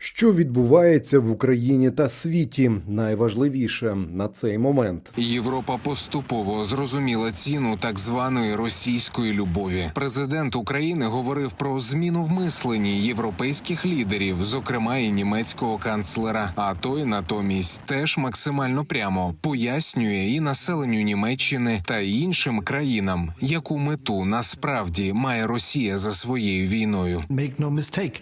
Що відбувається в Україні та світі? Найважливіше на цей момент. Європа поступово зрозуміла ціну так званої російської любові. Президент України говорив про зміну в мисленні європейських лідерів, зокрема і німецького канцлера. А той натомість теж максимально прямо пояснює і населенню Німеччини та іншим країнам, яку мету насправді має Росія за своєю війною. Make no mistake,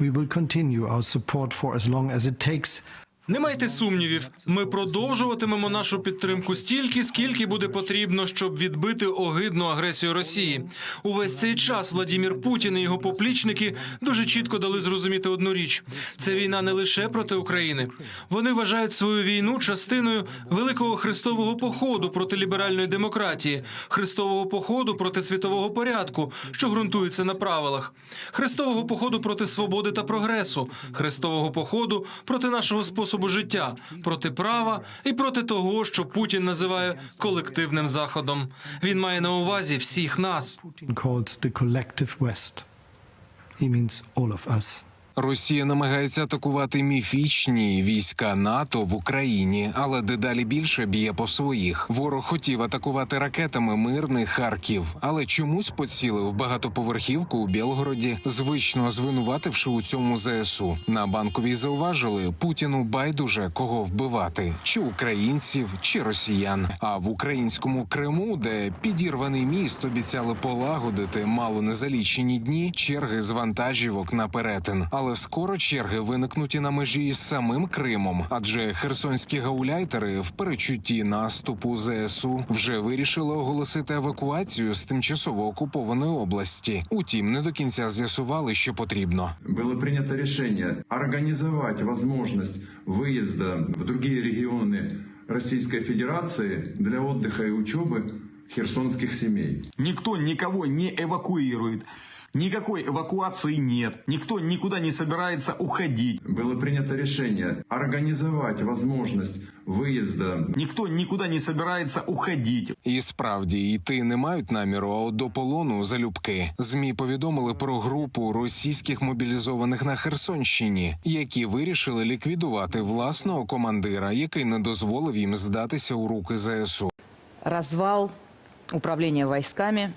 we will continue our support for as long as it takes. Не майте сумнівів, ми продовжуватимемо нашу підтримку стільки, скільки буде потрібно, щоб відбити огидну агресію Росії. Увесь цей час Владімір Путін і його поплічники дуже чітко дали зрозуміти одну річ: це війна не лише проти України. Вони вважають свою війну частиною великого хрестового походу проти ліберальної демократії, хрестового походу проти світового порядку, що ґрунтується на правилах, хрестового походу проти свободи та прогресу, хрестового походу проти нашого способу життя, проти права і проти того, що Путін називає колективним заходом. Він має на увазі всіх нас. He means all of us. Росія намагається атакувати міфічні війська НАТО в Україні, але дедалі більше б'є по своїх. Ворог хотів атакувати ракетами мирний Харків, але чомусь поцілив багатоповерхівку у Білгороді, звично звинувативши у цьому ЗСУ. На банковій зауважили Путіну байдуже кого вбивати: чи українців, чи росіян. А в українському Криму, де підірваний міст обіцяли полагодити мало не за лічені дні, черги з вантажівок на перетин Але скоро черги виникнуть і на межі із самим Кримом, адже херсонські гауляйтери в перечутті наступу ЗСУ вже вирішили оголосити евакуацію з тимчасово окупованої області. Утім, не до кінця з'ясували, що потрібно. было принято решение организовать возможность выезда в другие регионы Российской Федерации для отдыха и учебы херсонских семей. Никто никого не эвакуирует. Никакой эвакуации нет. Никто никуда не собирается уходить. Было принято решение организовать возможность выезда Никто никуда не собирается уходить. І справді йти не мають наміру, а от до полону залюбки. Змі повідомили про групу російських мобілізованих на Херсонщині, які вирішили ліквідувати власного командира, який не дозволив їм здатися у руки ЗСУ. развал управления войсками,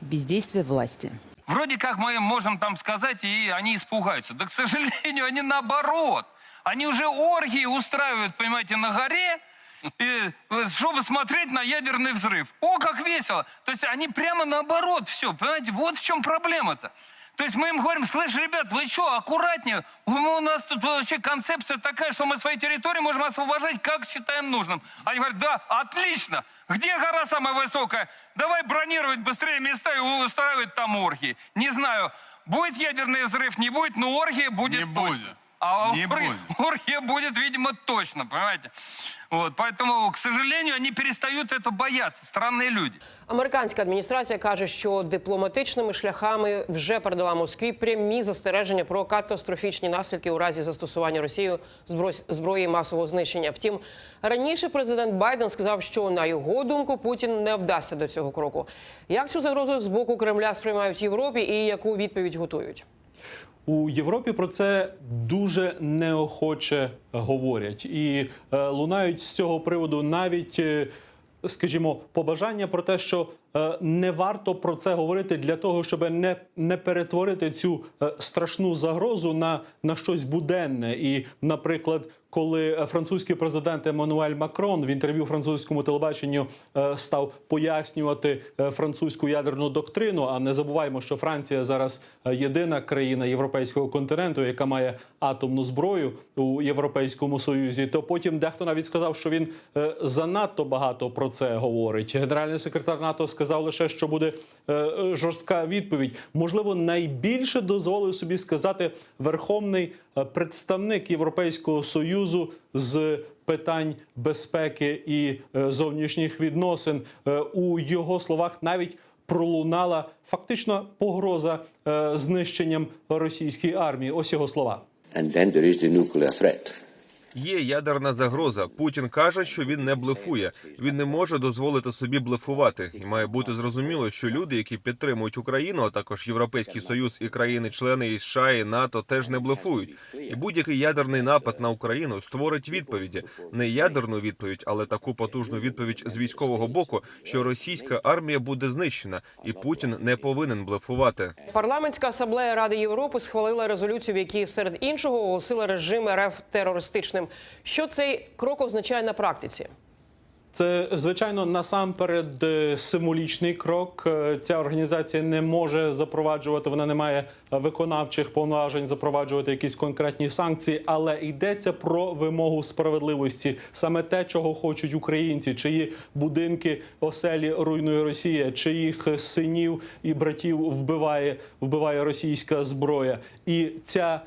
бездействие власти. Вроде как мы можем там сказать, и они испугаются. Да, к сожалению, они наоборот. Они уже оргии устраивают, понимаете, на горе, и, э, чтобы смотреть на ядерный взрыв. О, как весело! То есть они прямо наоборот все, понимаете, вот в чем проблема-то. То есть мы им говорим, слышь, ребят, вы что, аккуратнее? У нас тут вообще концепция такая, что мы свои территории можем освобождать, как считаем нужным. Они говорят, да, отлично. Где гора самая высокая? Давай бронировать быстрее места и устраивать там оргии. Не знаю, будет ядерный взрыв, не будет, но оргия будет Не точно. будет. А Не оргия, будет. оргия будет, видимо, точно, понимаете? Вот, поэтому, к сожалению, они перестают это бояться, странные люди. Американська адміністрація каже, що дипломатичними шляхами вже передала Москві прямі застереження про катастрофічні наслідки у разі застосування Росією зброй- зброї масового знищення. Втім, раніше президент Байден сказав, що на його думку Путін не вдасться до цього кроку. Як цю загрозу з боку Кремля сприймають в Європі і яку відповідь готують? У Європі про це дуже неохоче говорять, і е, лунають з цього приводу навіть, е, скажімо, побажання про те, що е, не варто про це говорити для того, щоб не, не перетворити цю е, страшну загрозу на, на щось буденне. І, наприклад, коли е, французький президент Еммануель Макрон в інтерв'ю французькому телебаченню е, став пояснювати е, французьку ядерну доктрину. А не забуваємо, що Франція зараз єдина країна європейського континенту, яка має атомну зброю у Європейському Союзі. То потім дехто навіть сказав, що він занадто багато про це говорить. Генеральний секретар НАТО сказав лише, що буде жорстка відповідь. Можливо, найбільше дозволив собі сказати верховний представник Європейського союзу з питань безпеки і е, зовнішніх відносин. Е, У його словах навіть пролунала фактично погроза е, знищенням російської армії. Ось його слова. And then there is the nuclear threat. Є ядерна загроза. Путін каже, що він не блефує. Він не може дозволити собі блефувати. І має бути зрозуміло, що люди, які підтримують Україну, а також Європейський Союз і країни-члени і США і НАТО, теж не блефують. І будь-який ядерний напад на Україну створить відповіді, не ядерну відповідь, але таку потужну відповідь з військового боку, що російська армія буде знищена, і Путін не повинен блефувати. Парламентська асамблея Ради Європи схвалила резолюцію, в якій серед іншого оголосила режим РФ терористичним. Що цей крок означає на практиці? Це звичайно насамперед е, символічний крок. Е, Ця організація не може запроваджувати, вона не має виконавчих повноважень запроваджувати якісь конкретні санкції, але йдеться про вимогу справедливості, саме те, чого хочуть українці, чиї будинки оселі руйнує Росія, чиїх синів і братів вбиває, вбиває російська зброя. І ця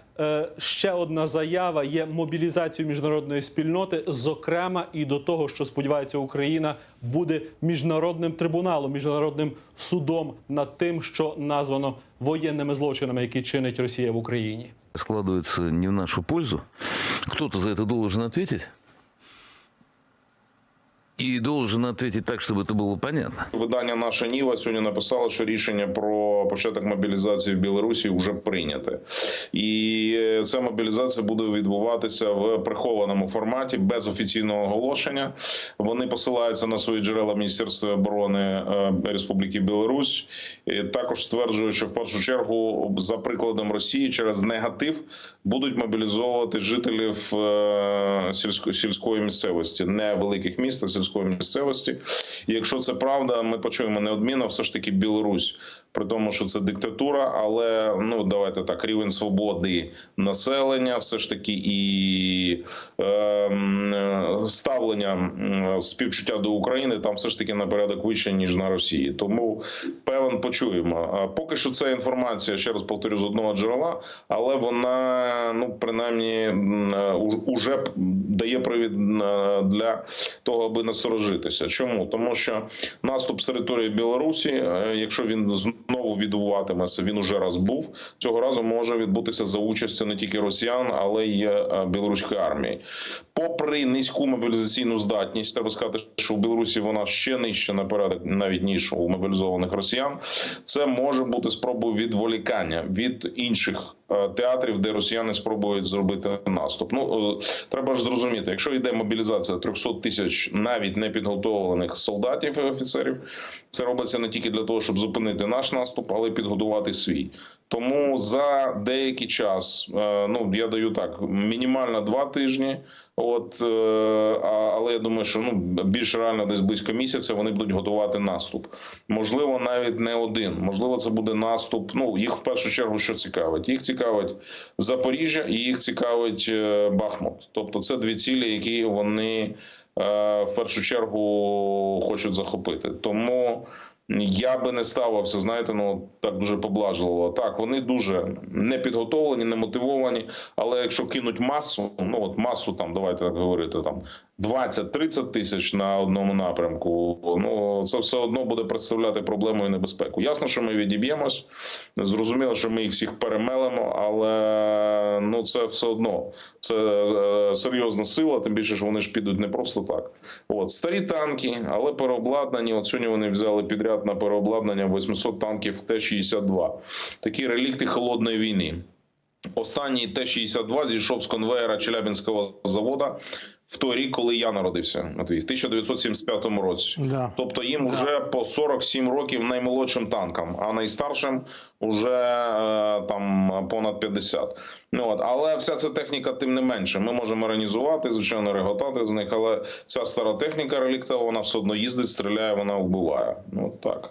ще одна заява є мобілізацію міжнародної спільноти, зокрема і до того, що сподівається Україна буде міжнародним трибуналом, міжнародним судом над тим, що названо воєнними злочинами, які чинить Росія в Україні. складывается не в нашу пользу. Кто-то за это должен ответить И должен ответить так, чтобы это было понятно. Видання наша Ніва сьогодні написало, що рішення про початок мобілізації в Білорусі вже прийняте, і е, ця мобілізація буде відбуватися в прихованому форматі без офіційного оголошення. Вони посилаються на свої джерела Міністерства оборони е, Республіки Білорусь. І також стверджують, що в першу чергу, за прикладом Росії, через негатив будуть мобілізовувати жителів е, сільської сільської місцевості, не великих міст, а сільської місцевості. І якщо це правда, ми почуємо неодмінно все ж таки Білорусь. При тому, що це диктатура, але ну давайте так, рівень свободи населення, все ж таки, і е, ставлення співчуття до України там все ж таки на порядок вище ніж на Росії. Тому певен почуємо. Поки що це інформація, ще раз повторю, з одного джерела, але вона ну принаймні е, уже дає привід е, для того, аби насторожитися. Чому тому, що наступ з території Білорусі, е, якщо він знову відбуватиметься, він уже раз був. Цього разу може відбутися за участю не тільки росіян, але й білоруської армії. Попри низьку мобілізаційну здатність, треба сказати, що в Білорусі вона ще нижча на порядок, навіть ніж у мобілізованих росіян. Це може бути спробою відволікання від інших е, театрів, де росіяни спробують зробити наступ. Ну е, треба ж зрозуміти, якщо йде мобілізація 300 тисяч навіть непідготовлених солдатів і офіцерів, це робиться не тільки для того, щоб зупинити наш наступ, але й підготувати свій. Тому за деякий час, е, ну я даю так, мінімально два тижні. От, е, але я думаю, що ну більш реально десь близько місяця вони будуть готувати наступ. Можливо, навіть не один. Можливо, це буде наступ. Ну їх в першу чергу що цікавить? Їх цікавить Запоріжжя і їх цікавить е, Бахмут. Тобто, це дві цілі, які вони в першу чергу хочуть захопити. Тому я би не ставився, знаєте, ну так дуже поблажливо. Так, вони дуже не підготовлені, не мотивовані. Але якщо кинуть масу, ну от масу там, давайте так говорити, там 20-30 тисяч на одному напрямку, ну це все одно буде представляти проблему і небезпеку. Ясно, що ми відіб'ємось. Зрозуміло, що ми їх всіх перемелемо, але ну це все одно це е, серйозна сила. Тим більше, що вони ж підуть не просто так. От старі танки, але переобладнані. От сьогодні вони взяли підряд на переобладнання 800 танків Т-62. Такі релікти холодної війни. Останній Т-62 зійшов з конвеєра Челябінського завода в той рік, коли я народився, Матвій, в 1975 році. Да. Тобто їм вже по 47 років наймолодшим танкам, а найстаршим уже е, там понад 50. Ну от, але вся ця техніка, тим не менше, ми можемо організувати, звичайно, реготати з них, але ця стара техніка релікта, вона все одно їздить, стріляє, вона вбиває. Ну так.